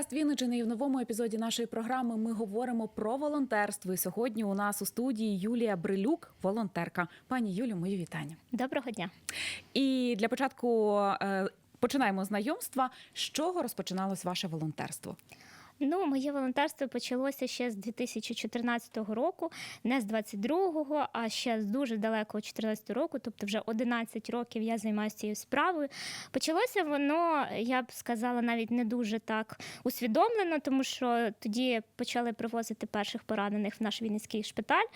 подкаст Вінничини і в новому епізоді нашої програми ми говоримо про волонтерство. І сьогодні у нас у студії Юлія Брилюк, волонтерка. Пані Юлю, мої вітання. Доброго дня. І для початку е, починаємо знайомства. З чого розпочиналось ваше волонтерство? Ну, моє волонтерство почалося ще з 2014 року, не з 22-го, а ще з дуже далекого 14 року, тобто вже 11 років я займаюся цією справою. Почалося воно, я б сказала, навіть не дуже так усвідомлено, тому що тоді почали привозити перших поранених в наш Вінницький шпиталь.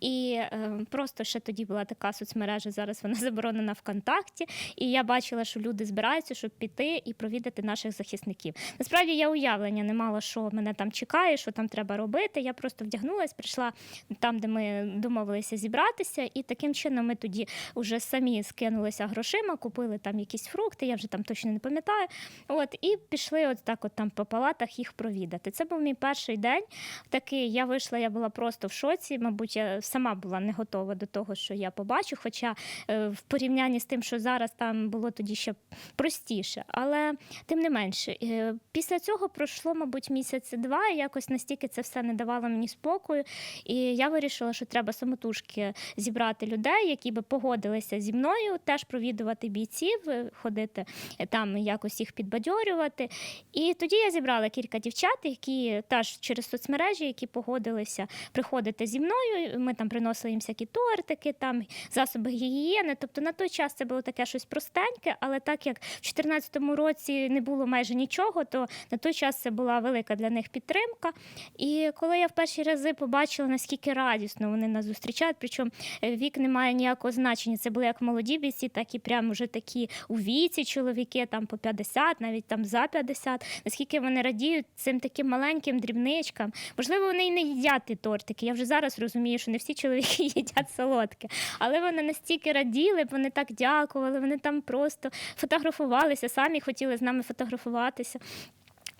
І е, просто ще тоді була така соцмережа, зараз вона заборонена ВКонтакті. І я бачила, що люди збираються, щоб піти і провідати наших захисників. Насправді я уявлення не мала, що мене там чекає, що там треба робити. Я просто вдягнулася, прийшла там, де ми домовилися зібратися, і таким чином ми тоді вже самі скинулися грошима, купили там якісь фрукти, я вже там точно не пам'ятаю. От і пішли от так, от там по палатах їх провідати. Це був мій перший день. Такий я вийшла, я була просто в шоці. Мабуть, я сама була не готова до того, що я побачу. Хоча е, в порівнянні з тим, що зараз там було тоді ще простіше. Але тим не менше, е, після цього пройшло, мабуть, місяць-два, і якось настільки це все не давало мені спокою. І я вирішила, що треба самотужки зібрати людей, які би погодилися зі мною, теж провідувати бійців, е, ходити е, там, якось їх підбадьорювати. І тоді я зібрала кілька дівчат, які теж через соцмережі, які погодилися приходити зі мною. Ми там приносили їм всякі тортики, там засоби гігієни. Тобто на той час це було таке щось простеньке, але так як в 2014 році не було майже нічого, то на той час це була велика для них підтримка. І коли я в перші рази побачила, наскільки радісно вони нас зустрічають, причому е, вік не має ніякого значення. Це були як молоді бійці, так і прямо вже такі у віці чоловіки, там по 50, навіть там за 50. Наскільки вони радіють цим таким маленьким дрібничкам. Можливо, вони і не їдять ті тортики. Я вже зараз розумію, що не всі чоловіки їдять солодке. Але вони настільки раділи, вони так дякували, вони там просто фотографувалися, самі хотіли з нами фотографуватися.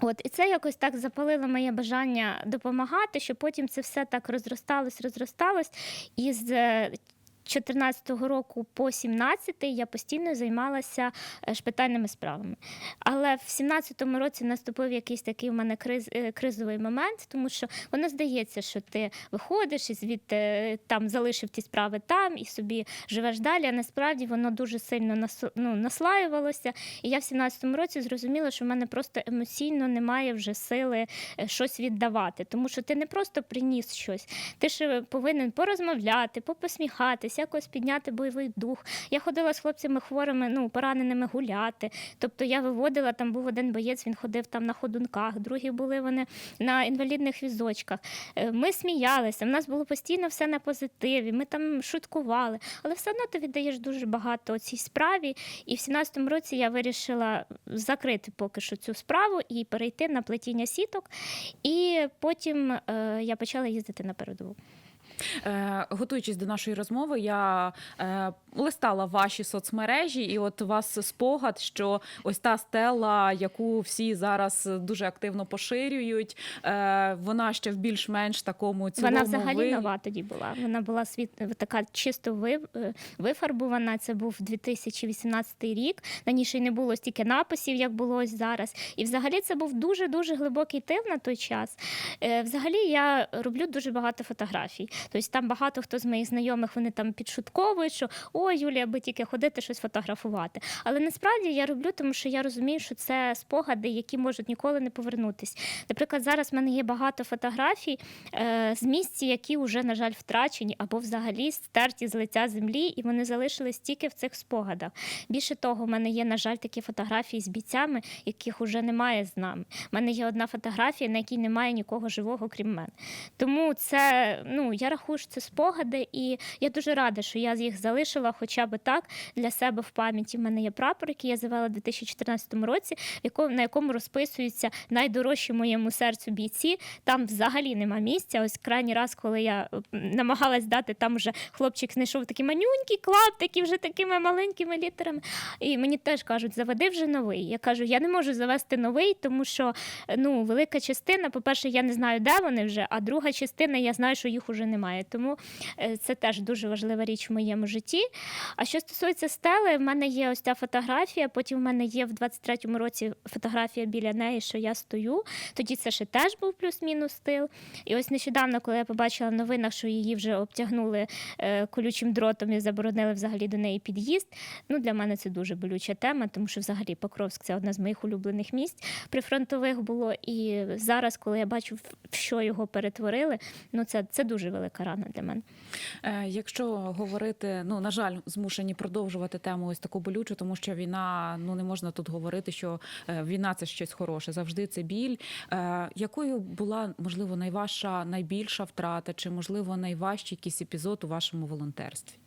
От і це якось так запалило моє бажання допомагати, що потім це все так розросталось, розросталось. І з 2014 року по 17 я постійно займалася е, шпитальними справами. Але в 17-му році наступив якийсь такий в мене криз, е, кризовий момент, тому що воно здається, що ти виходиш і звідти е, там залишив ті справи там і собі живеш далі. А насправді воно дуже сильно нас, ну, наслаювалося. І я в 17-му році зрозуміла, що в мене просто емоційно немає вже сили щось віддавати, тому що ти не просто приніс щось, ти ж повинен порозмовляти, попосміхатись, якось підняти бойовий дух. Я ходила з хлопцями хворими, ну пораненими гуляти. Тобто я виводила, там був один боєць, він ходив там на ходунках, другі були вони на інвалідних візочках. Е, Ми сміялися, в нас було постійно все на позитиві, ми там шуткували, але все одно ти віддаєш дуже багато цій справі. І в 17-му році я вирішила закрити поки що цю справу і перейти на плетіння сіток. І потім е, я почала їздити на передову. Е, готуючись до нашої розмови, я е, листала ваші соцмережі, і от у вас спогад, що ось та стела, яку всі зараз дуже активно поширюють, е, вона ще в більш-менш такому цілому Вона взагалі ви- нова тоді була. Вона була світ така чисто ви- е, вифарбована. Це був 2018 рік. На ній ще й не було стільки написів, як було ось зараз. І взагалі це був дуже дуже глибокий тил на той час. Е, Взагалі я роблю дуже багато фотографій. Тобто там багато хто з моїх знайомих вони там підшутковують, що ой, Юлія, аби тільки ходити щось фотографувати. Але насправді я роблю, тому що я розумію, що це спогади, які можуть ніколи не повернутись. Наприклад, зараз в мене є багато фотографій е, з місць, які вже, на жаль, втрачені або взагалі стерті з лиця землі, і вони залишились тільки в цих спогадах. Більше того, в мене є, на жаль, такі фотографії з бійцями, яких уже немає з нами. У мене є одна фотографія, на якій немає нікого живого, крім мене. Тому це, ну, я рахую, що це спогади, і я дуже рада, що я їх залишила хоча б так для себе в пам'яті. У мене є прапор, який я завела у 2014 році, на якому розписуються найдорожчі моєму серцю бійці. Там взагалі нема місця. Ось крайній раз, коли я намагалась дати, там вже хлопчик знайшов такий манюнький клаптик і вже такими маленькими літерами. І мені теж кажуть, заведи вже новий. Я кажу, я не можу завести новий, тому що ну, велика частина, по-перше, я не знаю, де вони вже, а друга частина, я знаю, що їх уже немає. немає. Тому е, це теж дуже важлива річ в моєму житті. А що стосується стели, в мене є ось ця фотографія. Потім в мене є в 23-му році фотографія біля неї, що я стою. Тоді це ще теж був плюс-мінус стил. І ось нещодавно, коли я побачила в новинах, що її вже обтягнули е, колючим дротом і заборонили взагалі до неї під'їзд. Ну для мене це дуже болюча тема, тому що взагалі Покровськ це одне з моїх улюблених місць прифронтових було. І зараз, коли я бачу, в що його перетворили, ну це, це дуже велика рана для мене. Е, Якщо говорити, ну на жаль, змушені продовжувати тему ось таку болючу, тому що війна, ну не можна тут говорити, що е, війна це щось хороше. Завжди це біль. Е, Якою була можливо найважча, найбільша втрата, чи можливо найважчий якийсь епізод у вашому волонтерстві?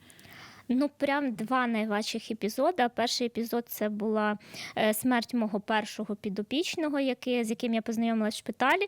Ну, прям два найважчих епізоди. Перший епізод це була е, смерть мого першого підопічного, який, з яким я познайомилася в шпиталі.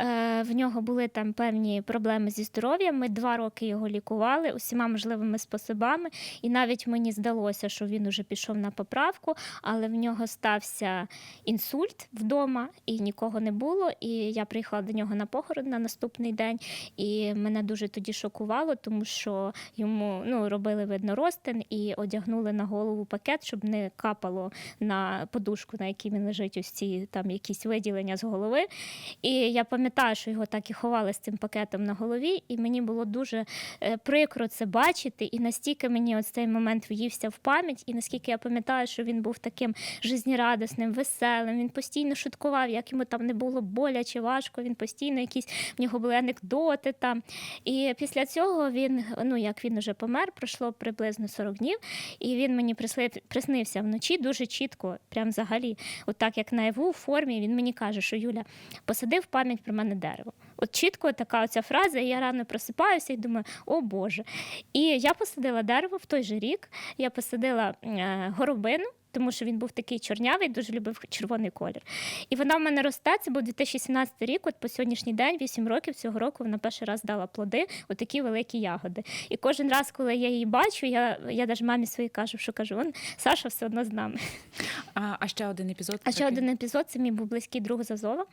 Е, В нього були там певні проблеми зі здоров'ям. Ми два роки його лікували усіма можливими способами. І навіть мені здалося, що він уже пішов на поправку, але в нього стався інсульт вдома, і нікого не було. І я приїхала до нього на похорон на наступний день. І мене дуже тоді шокувало, тому що йому ну, робили видно розтин і одягнули на голову пакет, щоб не капало на подушку, на якій він лежить, ось ці там якісь виділення з голови. І я пам'ятаю, що його так і ховали з цим пакетом на голові, і мені було дуже е, прикро це бачити. І настільки мені ось цей момент в'ївся в пам'ять, і наскільки я пам'ятаю, що він був таким жизнерадісним, веселим. Він постійно шуткував, як йому там не було боляче, важко. Він постійно якісь в нього були анекдоти там. І після цього він, ну як він уже помер, пройшло приблизно 40 днів, і він мені приснився вночі дуже чітко, прям взагалі, от так як наяву в формі, він мені каже, що Юля, посадив пам'ять про мене дерево. От чітко така оця фраза, і я рано просипаюся і думаю, о Боже. І я посадила дерево в той же рік. Я посадила е, горобину. Тому що він був такий чорнявий, дуже любив червоний колір. І вона в мене росте. Це був 2017 рік. От по сьогоднішній день, 8 років цього року, вона перший раз дала плоди, отакі великі ягоди. І кожен раз, коли я її бачу, я, я навіть мамі своїй кажу, що кажу, он Саша все одно з нами. А, а ще один епізод. А ще такий? один епізод це мій був близький друг з Азова.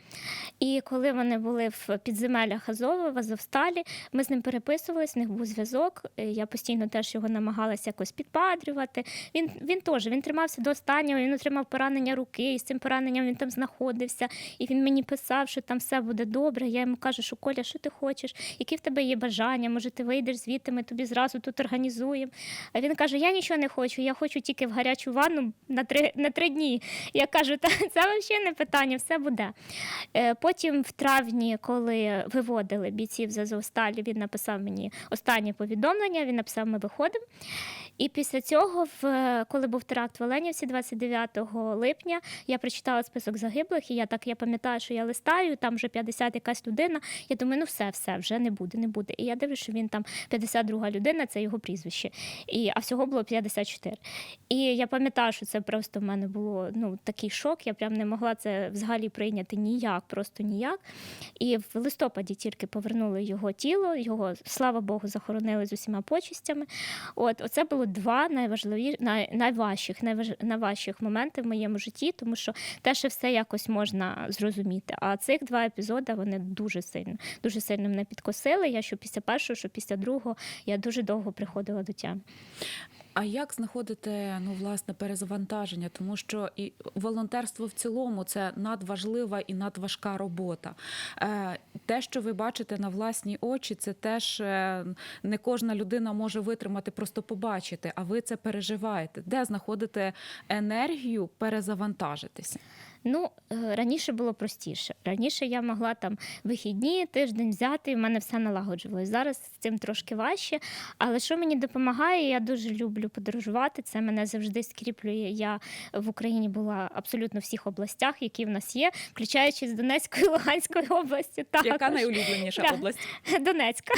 І коли вони були в підземеллях Азова, в Азовсталі, ми з ним переписувались, в них був зв'язок. Е, Я постійно теж його намагалася якось підбадрювати. Він, він теж він тримався до останнього, він отримав поранення руки, і з цим пораненням він там знаходився. І він мені писав, що там все буде добре. Я йому кажу, що Коля, що ти хочеш? Які в тебе є бажання? Може, ти вийдеш звідти, ми тобі зразу тут організуємо. А він каже: Я нічого не хочу, я хочу тільки в гарячу ванну на три, на три дні. Я кажу, та це взагалі не питання, все буде. Е, Потім в травні, коли виводили бійців з Азовсталі, він написав мені останнє повідомлення. Він написав: Ми виходимо. І після цього, коли був теракт в Оленівці 29 липня, я прочитала список загиблих, і я так я пам'ятаю, що я листаю, там вже 50 якась людина. Я думаю, ну все, все, вже не буде, не буде. І я дивлюся, що він там 52 людина, це його прізвище. І, а всього було 54. І я пам'ятаю, що це просто в мене було ну, такий шок. Я прям не могла це взагалі прийняти ніяк, просто ніяк. І в листопаді тільки повернули його тіло, його, слава Богу, захоронили з усіма почистями. От, оце було два найважливіші, най, найважчих, найваж, найважчих моменти в моєму житті, тому що те, що все якось можна зрозуміти. А цих два епізоди вони дуже сильно, дуже сильно мене підкосили. Я що після першого, що після другого, я дуже довго приходила до тями. А як знаходите ну власне перезавантаження? Тому що і волонтерство в цілому це надважлива і надважка робота. Е, Те, що ви бачите на власні очі, це теж е, не кожна людина може витримати, просто побачити. А ви це переживаєте. Де знаходите енергію перезавантажитися? Ну, е, раніше було простіше. Раніше я могла там вихідні, тиждень взяти, і в мене все налагоджувалось. Зараз з цим трошки важче. Але що мені допомагає, я дуже люблю подорожувати. Це мене завжди скріплює. Я в Україні була абсолютно в всіх областях, які в нас є, включаючи з Донецької Луганської області. Також. Яка найулюбленіша область? Донецька.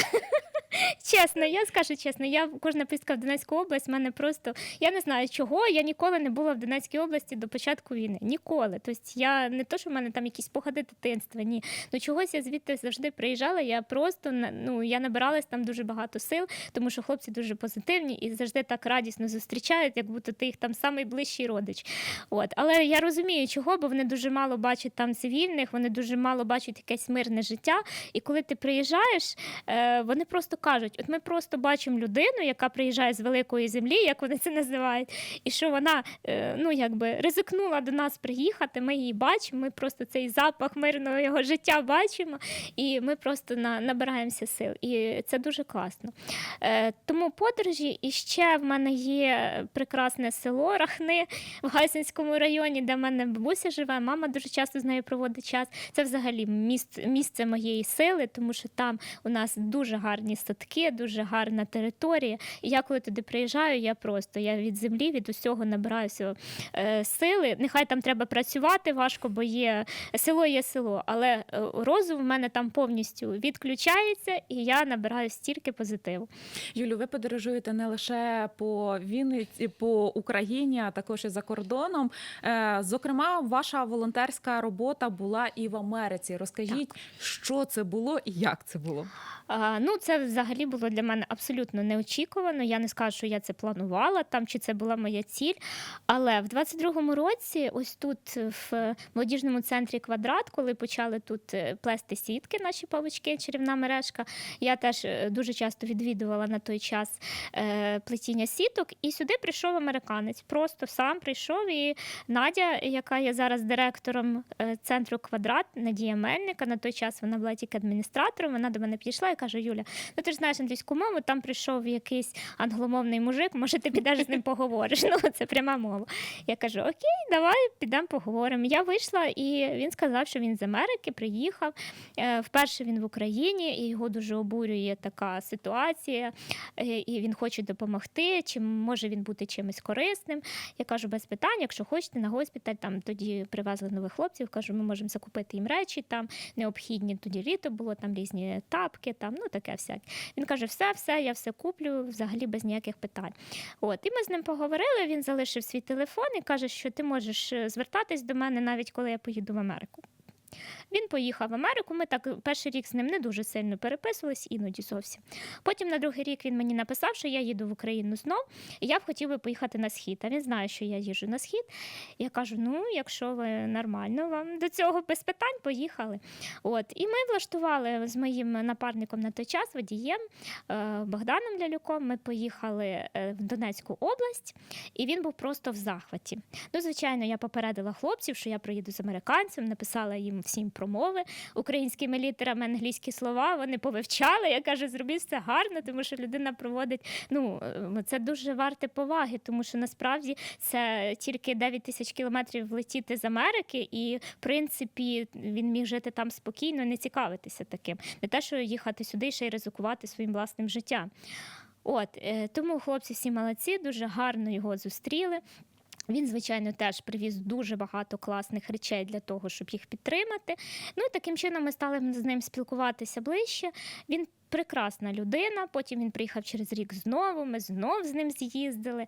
Чесно, я скажу чесно, я кожна поїздка в Донецьку область, в мене просто я не знаю чого. Я ніколи не була в Донецькій області до початку війни. Ніколи. Тобто я не то, що в мене там якісь спогади дитинства, ні. Ну чогось я звідти завжди приїжджала. Я просто ну я набиралась там дуже багато сил, тому що хлопці дуже позитивні і завжди так радісно зустрічають, як будто ти їх там найближчий родич. От, але я розумію, чого, бо вони дуже мало бачать там цивільних, вони дуже мало бачать якесь мирне життя. І коли ти приїжджаєш, е, вони просто кажуть: от ми просто бачимо людину, яка приїжджає з великої землі, як вони це називають, і що вона е, ну якби ризикнула до нас приїхати. Ми її бачимо. Ми просто цей запах мирного його життя бачимо, і ми просто на, набираємося сил. І це дуже класно. Е, тому подорожі і ще в мене є прекрасне село Рахни в Гайсинському районі, де в мене бабуся живе. Мама дуже часто з нею проводить час. Це взагалі місце моєї сили, тому що там у нас дуже гарні садки, дуже гарна територія. І я коли туди приїжджаю, я просто я від землі, від усього набираюся е, сили. Нехай там треба працювати важко, бо є село є село, але е, розум в мене там повністю відключається, і я набираю стільки позитиву. Юлю, ви подорожуєте не лише по Вінниці, по Україні, а також і за кордоном. Е, Зокрема, ваша волонтерська робота була і в Америці. Розкажіть, що це було і як це було? А, ну, це взагалі було для мене абсолютно неочікувано. Я не скажу, що я це планувала там, чи це була моя ціль. Але в 22-му році, ось тут в молодіжному центрі квадрат, коли почали тут е, плести сітки, наші павучки, чарівна мережка, я теж е, дуже часто відвідувала на той час е, плетіння сіток. І сюди прийшов американець. Просто сам прийшов. І Надя, яка є зараз директором центру квадрат, Надія Мельника, на той час вона була тільки адміністратором. Вона до мене підійшла і каже: Юля, ну ти ж знаєш англійську мову, там прийшов якийсь англомовний мужик, може ти підеш з ним поговориш. Ну, це пряма мова. Я кажу: Окей, давай підемо поговоримо. Я вийшла, і він сказав, що він з Америки приїхав. Е, Вперше він в Україні, і його дуже обурює така ситуація, е, і він хоче допомогти. Чи може він бути чимось корисним? Я кажу, без питань, якщо хочете на госпіталь, там тоді привезли нових хлопців. Кажу, ми можемо закупити їм речі там необхідні. Тоді літо було там різні тапки, там ну таке всяке. Він каже: все, все, я все куплю, взагалі без ніяких питань. От, і ми з ним поговорили. Він залишив свій телефон і каже, що ти можеш е, звертатись до мене навіть коли я поїду в Америку. Він поїхав в Америку. Ми так перший рік з ним не дуже сильно переписувались, іноді зовсім. Потім на другий рік він мені написав, що я їду в Україну знов, і я б хотів би поїхати на схід. А він знає, що я їжджу на схід. Я кажу: ну, якщо ви нормально, вам до цього без питань поїхали. От і ми влаштували з моїм напарником на той час водієм е, Богданом Лялюком. Ми поїхали е, в Донецьку область, і він був просто в захваті. Ну, звичайно, я попередила хлопців, що я приїду з американцем, написала їм всім промови українськими літерами, англійські слова. Вони повивчали. Я кажу, зробіть все гарно, тому що людина проводить. Ну е, це дуже варте поваги, тому що насправді це тільки 9 тисяч кілометрів влетіти з Америки, і в принципі він міг жити там спокійно, не цікавитися таким. Не те, що їхати сюди ще й ризикувати своїм власним життям. От е, тому хлопці всі молодці, дуже гарно його зустріли. Він, звичайно, теж привіз дуже багато класних речей для того, щоб їх підтримати. Ну і таким чином ми стали з ним спілкуватися ближче. Він прекрасна людина. Потім він приїхав через рік знову. Ми знов з ним з'їздили.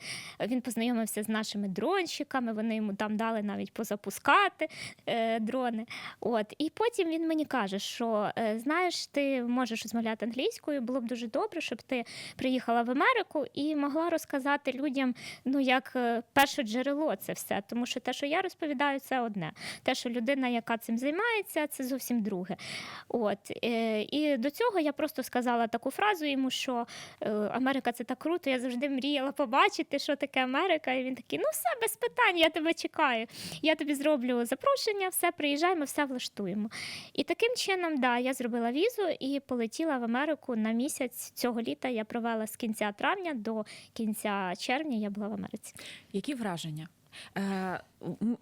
Він познайомився з нашими дронщиками. Вони йому там дали навіть позапускати е, дрони. От і потім він мені каже, що е, знаєш, ти можеш розмовляти англійською. Було б дуже добре, щоб ти приїхала в Америку і могла розказати людям, ну як е, перше джерело це все. Тому що те, що я розповідаю, це одне. Те, що людина, яка цим займається, це зовсім друге. От е, і до цього я просто сказала таку фразу йому, що е, Америка це так круто. Я завжди мріяла побачити, що таке Америка. І він такий: ну все без питань, я тебе чекаю. Я тобі зроблю запрошення, все приїжджай, ми все влаштуємо. І таким чином, да, я зробила візу і полетіла в Америку на місяць цього літа. Я провела з кінця травня до кінця червня. Я була в Америці. Які враження? Е,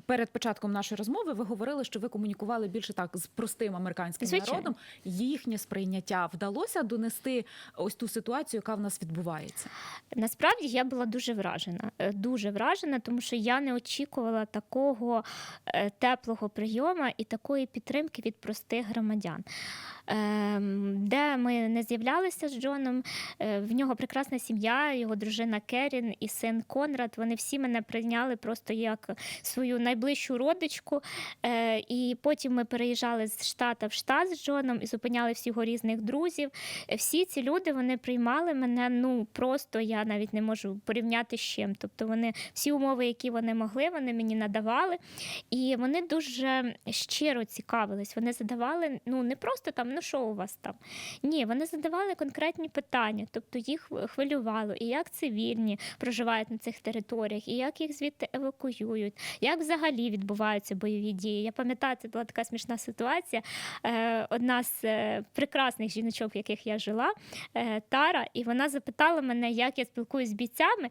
Перед початком нашої розмови ви говорили, що ви комунікували більше так з простим американським Звичайно. народом. Їхнє сприйняття вдалося донести ось ту ситуацію, яка в нас відбувається. Насправді я була дуже вражена, е, дуже вражена, тому що я не очікувала такого е, теплого прийому і такої підтримки від простих громадян. Ем, Де ми не з'являлися з Джоном, в нього прекрасна сім'я, його дружина Керін і син Конрад. Вони всі мене прийняли просто просто як свою найближчу родичку. Е, І потім ми переїжджали з штата в штат з Джоном і зупиняли всіх різних друзів. Всі ці люди вони приймали мене. Ну просто я навіть не можу порівняти з чим. Тобто вони всі умови, які вони могли, вони мені надавали. І вони дуже щиро цікавились. Вони задавали ну не просто там, ну що у вас там. Ні, вони задавали конкретні питання, тобто їх хвилювало, і як цивільні проживають на цих територіях, і як їх звідти евакуюють, як взагалі відбуваються бойові дії. Я пам'ятаю, це була така смішна ситуація. Е, Одна з е, прекрасних жіночок, в яких я жила, е, Тара, і вона запитала мене, як я спілкуюсь з бійцями,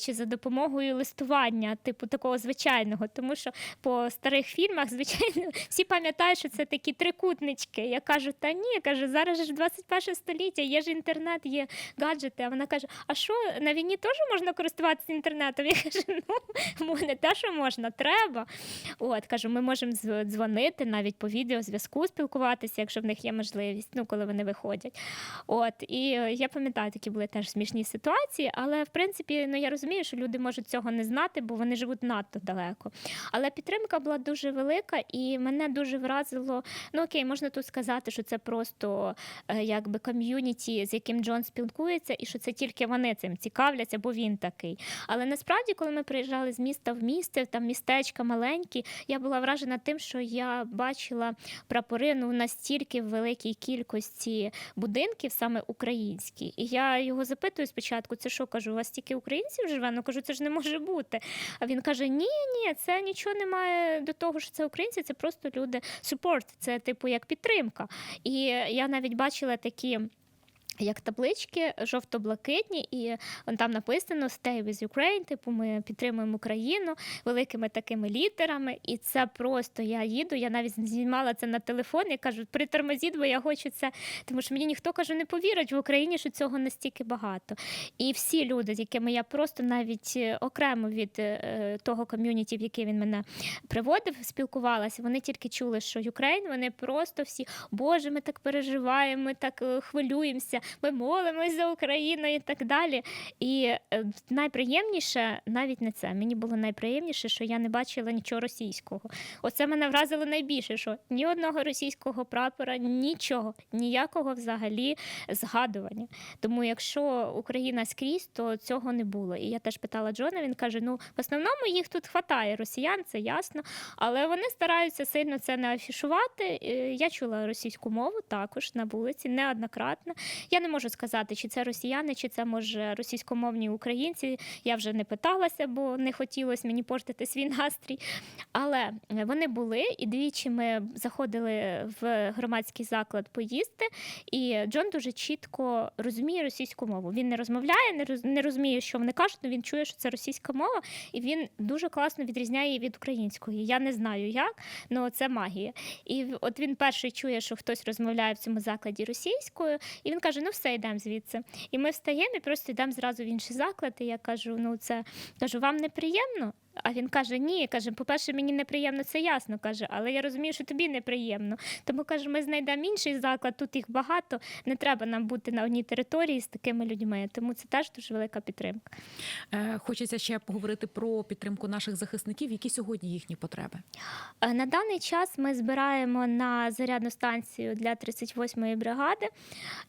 чи за допомогою листування, типу такого звичайного, тому що по старих фільмах, звичайно, всі пам'ятають, що це такі трикутнички. Я кажу, та ні, кажу, зараз ж 21 століття, є ж інтернет, є гаджети. А вона каже: А що на війні теж можна користуватися інтернетом? Я кажу, ну не те, що можна, треба. От кажу, ми можемо дзвонити навіть по відеозв'язку, спілкуватися, якщо в них є можливість, ну коли вони виходять. От і е, я пам'ятаю, такі були теж смішні ситуації, але в принципі, ну я розумію, що люди можуть цього не знати, бо вони живуть надто далеко. Але підтримка була дуже велика, і мене дуже вразило. Ну окей, можна тут сказати, що це просто е, якби ком'юніті, з яким Джон спілкується, і що це тільки вони цим цікавляться, бо він такий. Але насправді, коли ми приїжджали з міста в місто, там містечка маленькі, я була вражена тим, що я бачила прапори ну настільки в великій кількості будинків, саме українські. І я його запитую спочатку: це що кажу, у вас тільки українців живе? Ну кажу, це ж не може бути. А він каже: Ні, ні, це нічого немає до того, що це українці, це просто люди support, це типу як підтримка. І я навіть бачила такі. Як таблички жовто-блакитні, і там написано Stay with Ukraine, типу ми підтримуємо Україну великими такими літерами. І це просто я їду. Я навіть знімала це на телефон і кажу, притормозіть, бо я хочу це. Тому що мені ніхто кажу, не повірить в Україні, що цього настільки багато. І всі люди, з якими я просто навіть е, окремо від е, того ком'юніті, в яке він мене приводив, спілкувалася, вони тільки чули, що Україн, вони просто всі, Боже, ми так переживаємо, ми так е, хвилюємося, ми молимось за Україну і так далі. І е, найприємніше навіть не це. Мені було найприємніше, що я не бачила нічого російського. Оце мене вразило найбільше, що ні одного російського прапора, нічого, ніякого взагалі згадування. Тому якщо Україна скрізь, то цього не було. І я теж питала Джона, він каже: ну, в основному їх тут хватає росіян, це ясно, але вони стараються сильно це не афішувати. Е, Я чула російську мову також на вулиці, неоднократно. Я не можу сказати, чи це росіяни, чи це може російськомовні українці. Я вже не питалася, бо не хотілося мені портити свій настрій. Але вони були, і двічі ми заходили в громадський заклад поїсти, і Джон дуже чітко розуміє російську мову. Він не розмовляє, не розуміє, що вони кажуть, але він чує, що це російська мова, і він дуже класно відрізняє її від української. Я не знаю як, але це магія. І от він перший чує, що хтось розмовляє в цьому закладі російською, і він каже: Ну, все, йдемо звідси. І ми встаємо і просто йдемо зразу в інший заклад. І я кажу: ну це кажу, вам неприємно? А він каже: Ні, каже, по-перше, мені неприємно, це ясно. каже, але я розумію, що тобі неприємно. Тому каже, ми знайдемо інший заклад, тут їх багато. Не треба нам бути на одній території з такими людьми. Тому це теж дуже велика підтримка. Е, Хочеться ще поговорити про підтримку наших захисників. Які сьогодні їхні потреби? Е, На даний час ми збираємо на зарядну станцію для 38-ї бригади.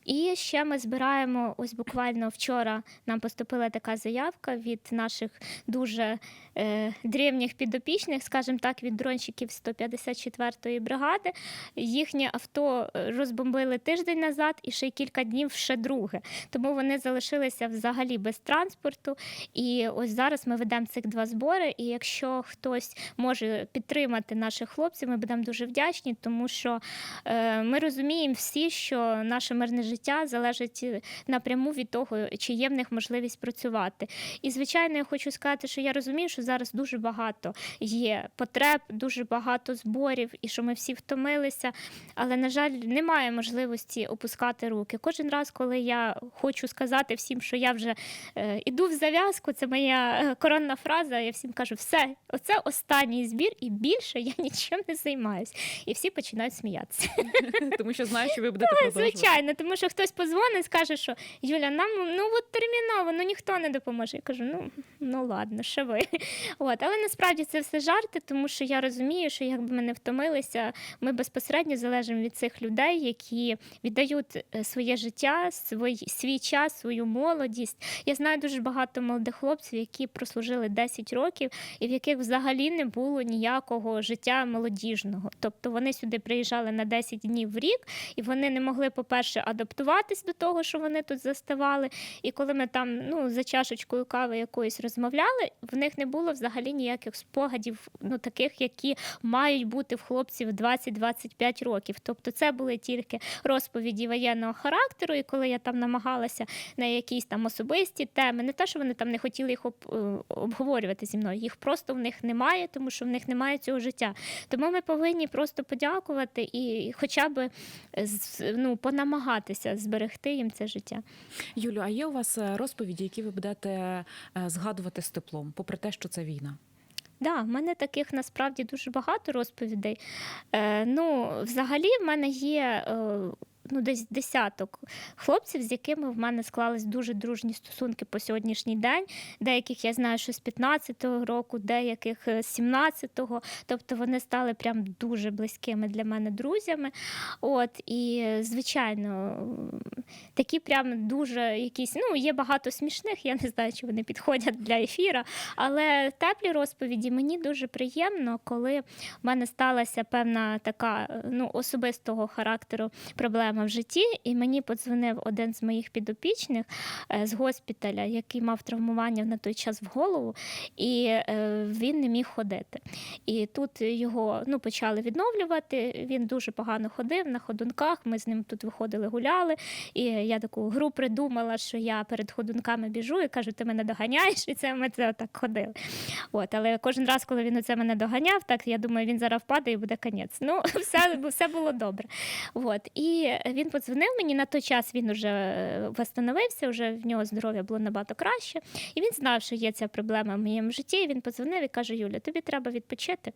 І ще ми збираємо ось буквально вчора. Нам поступила така заявка від наших дуже е, древніх підопічних, скажімо так, від дронщиків 154-ї бригади. Їхнє авто е, розбомбили тиждень назад і ще кілька днів ще друге. Тому вони залишилися взагалі без транспорту. І ось зараз ми ведемо цих два збори. І якщо хтось може підтримати наших хлопців, ми будемо дуже вдячні, тому що е, ми розуміємо всі, що наше мирне життя залежить е, напряму від того, чи є в них можливість працювати. І звичайно, я хочу сказати, що я розумію, що зараз дуже багато є потреб, дуже багато зборів, і що ми всі втомилися. Але, на жаль, немає можливості опускати руки. Кожен раз, коли я хочу сказати всім, що я вже е, іду в зав'язку, це моя е, коронна фраза. Я всім кажу, все, оце останній збір, і більше я нічим не займаюсь. І всі починають сміятися. Тому що знаю, що ви будете продовжувати. Звичайно, тому що хтось позвонить, скаже, що Юля, нам ну от терміново, ну ніхто не допоможе. Я кажу, ну, ну ладно, ще ви. От, але насправді це все жарти, тому що я розумію, що якби ми не втомилися, ми безпосередньо залежимо від цих людей, які віддають е, своє життя, свій, свій час, свою молодість. Я знаю дуже багато молодих хлопців, які прослужили 10 років, і в яких взагалі не було ніякого життя молодіжного. Тобто вони сюди приїжджали на 10 днів в рік, і вони не могли, по-перше, адаптуватись до того, що вони тут заставали. І коли ми там ну, за чашечкою кави якоїсь розмовляли, в них не було взагалі ніяких спогадів, ну таких, які мають бути в хлопців 20-25 років. Тобто це були тільки розповіді воєнного характеру, і коли я там намагалася на якісь там особисті теми, не те, що вони там не хотіли їх е, обговорювати зі мною, їх просто в них немає, тому що в них немає цього життя. Тому ми повинні просто подякувати і хоча б е, ну, понамагатися зберегти їм це життя. Юлю, а є у вас е, розповіді, які ви будете згадувати з теплом, попри те, що це війна? Да, в мене таких насправді дуже багато розповідей. Е, ну, взагалі, в мене є е, ну, десь десяток хлопців, з якими в мене склались дуже дружні стосунки по сьогоднішній день. Деяких я знаю, що з 15-го року, деяких е, з 17-го. Тобто вони стали прям дуже близькими для мене друзями. От, і, звичайно, такі прям дуже якісь, ну, є багато смішних, я не знаю, чи вони підходять для ефіра, але теплі розповіді мені дуже приємно, коли в мене сталася певна така е, ну, особистого характеру проблема в житті, і мені подзвонив один з моїх підопічних е, з госпіталя, який мав травмування на той час в голову, і е, він не міг ходити. І тут його ну, почали відновлювати. Він дуже погано ходив на ходунках. Ми з ним тут виходили, гуляли. І я таку гру придумала, що я перед ходунками біжу і кажу, ти мене доганяєш, і це ми це так ходили. От, але кожен раз, коли він оце мене доганяв, так я думаю, він зараз впаде і буде конець. Ну, все, все було добре. От. І він подзвонив мені на той час. Він вже восстановився, вже в нього здоров'я було набагато краще. І він знав, що є ця проблема в моєму житті. І він подзвонив і каже: Юля, тобі треба відпочити.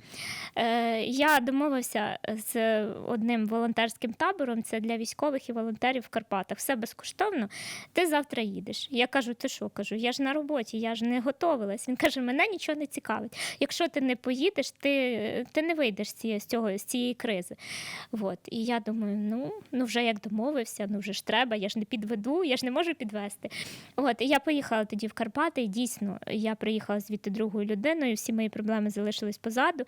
Е, я домовився з одним волонтерським табором. Це для військових і волонтерів в Карпатах. Все безкоштовно. Ти завтра їдеш. Я кажу, ти що? кажу, я ж на роботі, я ж не готовилась. Він каже: мене нічого не цікавить. Якщо ти не поїдеш, ти, ти не вийдеш з цієї, з цього, з цієї кризи. От. І я думаю, ну, ну вже як домовився, ну вже ж треба, я ж не підведу, я ж не можу підвести. От. І я поїхала тоді в Карпати, і дійсно я приїхала звідти другою людиною, всі мої проблеми залишились позаду.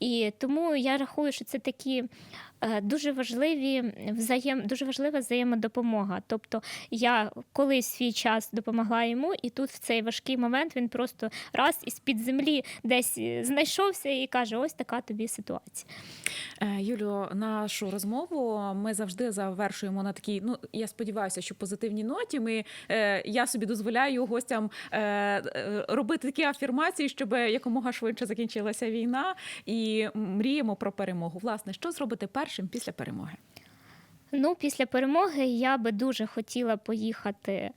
І тому я рахую, що це такі е, дуже важливі взаєм, дуже важлива взаємодопомога. Тобто я колись свій час допомогла йому, і тут в цей важкий момент він просто раз із під землі десь е, знайшовся і каже: ось така тобі ситуація. Е, Юлю, нашу розмову ми завжди завершуємо на такій. Ну я сподіваюся, що позитивній ноті. Ми е, я собі дозволяю гостям е, робити такі афірмації, щоб якомога швидше закінчилася війна, і мріємо про перемогу. Власне, що зробити першим після перемоги? Ну, після перемоги я би дуже хотіла поїхати.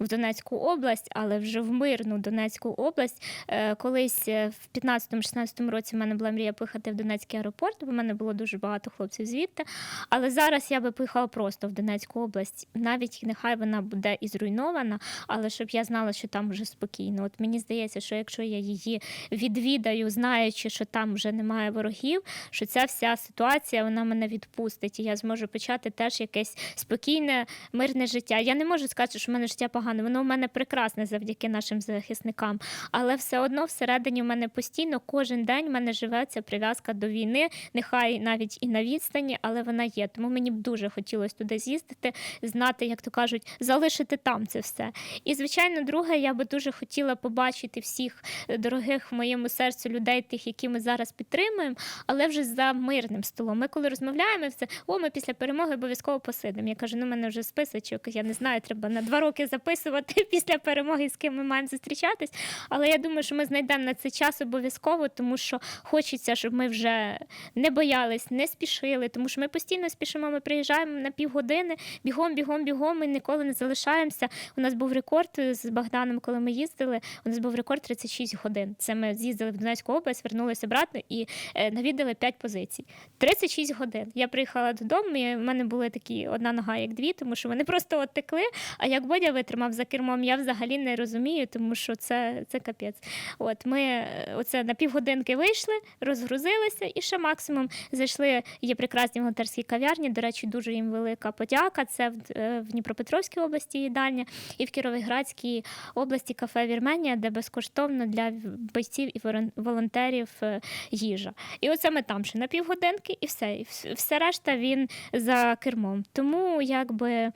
В Донецьку область, але вже в мирну Донецьку область. Е, Колись е, в 15-16 році в мене була мрія поїхати в Донецький аеропорт, бо в мене було дуже багато хлопців звідти. Але зараз я би поїхала просто в Донецьку область. Навіть нехай вона буде і зруйнована, але щоб я знала, що там вже спокійно. От мені здається, що якщо я її відвідаю, знаючи, що там вже немає ворогів, що ця вся ситуація вона мене відпустить, і я зможу почати теж якесь спокійне, мирне життя. Я не можу сказати, що в мене життя погане, воно в мене прекрасне завдяки нашим захисникам. Але все одно всередині в мене постійно кожен день в мене живе ця прив'язка до війни, нехай навіть і на відстані, але вона є. Тому мені б дуже хотілося туди з'їздити, знати, як то кажуть, залишити там це все. І звичайно, друге, я би дуже хотіла побачити всіх дорогих в моєму серцю людей, тих, які ми зараз підтримуємо, але вже за мирним столом. Ми коли розмовляємо, все о, ми після перемоги обов'язково посидимо. Я кажу, ну мене вже списочок, я не знаю, треба на два роки записувати після перемоги, з ким ми маємо зустрічатись. Але я думаю, що ми знайдемо на це час обов'язково, тому що хочеться, щоб ми вже не боялись, не спішили, тому що ми постійно спішимо. Ми приїжджаємо на півгодини, бігом, бігом, бігом. Ми ніколи не залишаємося. У нас був рекорд з Богданом, коли ми їздили. У нас був рекорд 36 годин. Це ми з'їздили в Донецьку область, вернулися обратно і е, навідали 5 позицій. 36 годин. Я приїхала додому. і в мене були такі одна нога, як дві, тому що вони просто от текли. А як Бодя витримав мав за кермом, я взагалі не розумію, тому що це, це капець. От ми е, оце на півгодинки вийшли, розгрузилися і ще максимум зайшли. Є прекрасні волонтерські кав'ярні. До речі, дуже їм велика подяка. Це в, е, в Дніпропетровській області їдальня і в Кіровоградській області кафе Вірменія, де безкоштовно для бойців і волонтерів е, їжа. І оце ми там ще на півгодинки, і все. І все решта він за кермом. Тому якби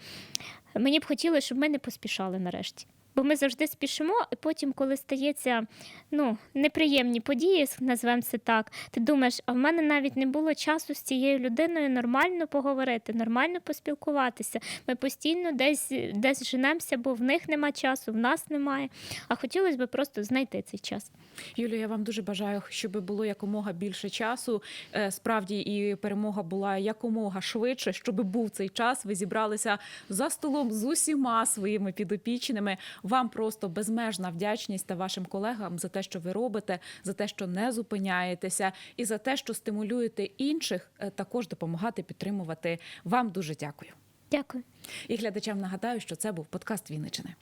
мені б хотілося, щоб ми не поспішали нарешті. Бо ми завжди спішимо, і потім, коли стається ну, неприємні події, назвемо це так, ти думаєш, а в мене навіть не було часу з цією людиною нормально поговорити, нормально поспілкуватися. Ми постійно десь, десь женемося, бо в них нема часу, в нас немає. А хотілося б просто знайти цей час. Юлія, я вам дуже бажаю, щоб було якомога більше часу. Е, Справді і перемога була якомога швидше, щоб був цей час. Ви зібралися за столом з усіма своїми підопічними. Вам просто безмежна вдячність та вашим колегам за те, що ви робите, за те, що не зупиняєтеся, і за те, що стимулюєте інших, е, також допомагати підтримувати. Вам дуже дякую. Дякую. І глядачам нагадаю, що це був подкаст Вінничини.